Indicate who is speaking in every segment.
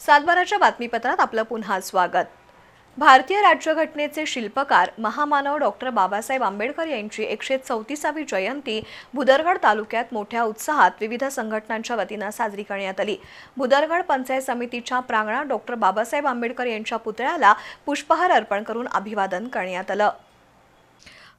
Speaker 1: सातबाराच्या बातमीपत्रात आपलं पुन्हा स्वागत. भारतीय राज्यघटनेचे शिल्पकार महामानव डॉक्टर बाबासाहेब आंबेडकर यांची एकशे चौतीसावी जयंती भुदरगड तालुक्यात मोठ्या उत्साहात विविध संघटनांच्या वतीनं साजरी करण्यात आली. भुदरगड पंचायत समितीच्या प्रांगणात डॉक्टर बाबासाहेब आंबेडकर यांच्या पुतळ्याला पुष्पहार अर्पण करून अभिवादन करण्यात आलं.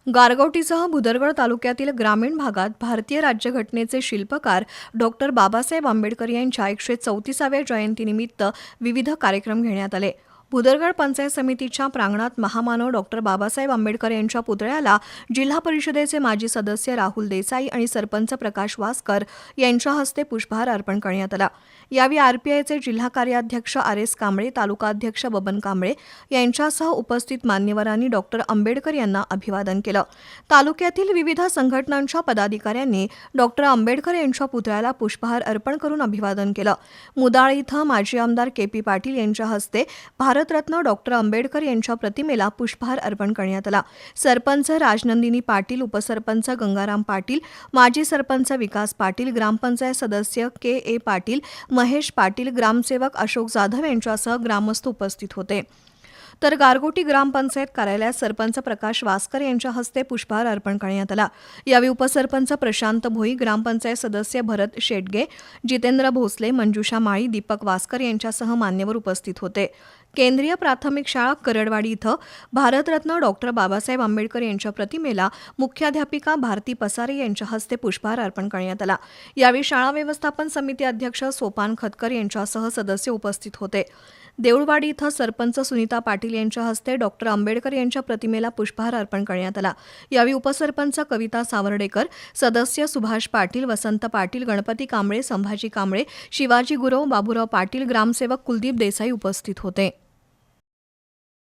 Speaker 1: गारगोटीसह भुदरगड तालुक्यातील ग्रामीण भागात भारतीय राज्यघटनेचे शिल्पकार डॉक्टर बाबासाहेब आंबेडकर यांच्या एकशे चौतीसाव्या जयंतीनिमित्त विविध कार्यक्रम घेण्यात आले. भुदरगड पंचायत समितीच्या प्रांगणात महामानव डॉक्टर बाबासाहेब आंबेडकर यांच्या पुतळ्याला जिल्हा परिषदेचे माजी सदस्य राहुल देसाई आणि सरपंच प्रकाश वासकर यांच्या हस्ते पुष्पहार अर्पण करण्यात आला. यावेळी आरपीआयचे जिल्हा कार्याध्यक्ष आर एस कांबळे तालुकाध्यक्ष बबन कांबळे यांच्यासह उपस्थित मान्यवरांनी डॉक्टर आंबेडकर यांना अभिवादन केलं. तालुक्यातील विविध संघटनांच्या पदाधिकाऱ्यांनी डॉक्टर आंबेडकर यांच्या पुतळ्याला पुष्पहार अर्पण करून अभिवादन केलं. मुदाळ इथं माजी आमदार के पी पाटील यांच्या हस्ते भारतरत्न डॉक्टर आंबेडकर यांच्या प्रतिमेला पुष्पहार अर्पण करण्यात आला. सरपंच राजनंदिनी पाटील उपसरपंच गंगाराम पाटील माजी सरपंच विकास पाटील ग्रामपंचायत सदस्य के ए पाटील महेश पाटील ग्रामसेवक अशोक जाधव यांच्यासह ग्रामस्थ उपस्थित होते. तर गारगोटी ग्रामपंचायत कार्यालयात सरपंच प्रकाश वासकर यांच्या हस्ते पुष्पहार अर्पण करण्यात आला. यावेळी उपसरपंच प्रशांत भोई ग्रामपंचायत सदस्य भरत शेटगे जितेंद्र भोसले मंजुषा माळी दीपक वासकर यांच्यासह मान्यवर उपस्थित होते. केंद्रीय प्राथमिक शाळा करडवाडी इथं भारतरत्न डॉक्टर बाबासाहेब आंबेडकर यांच्या प्रतिमेला मुख्याध्यापिका भारती पसारे यांच्या हस्ते पुष्पहार अर्पण करण्यात आला. यावेळी शाळा व्यवस्थापन समिती अध्यक्ष सोपान खतकर यांच्यासह सदस्य उपस्थित होते. देऊळवाडी इथं सरपंच सुनीता पाटील यांच्या हस्ते डॉक्टर आंबेडकर यांच्या प्रतिमेला पुष्पहार अर्पण करण्यात आला. यावेळी उपसरपंच कविता सावर्डेकर सदस्य सुभाष पाटील वसंत पाटील गणपती कांबळे संभाजी कांबळे शिवाजी गुरव बाबूराव पाटील ग्रामसेवक कुलदीप देसाई उपस्थित होते.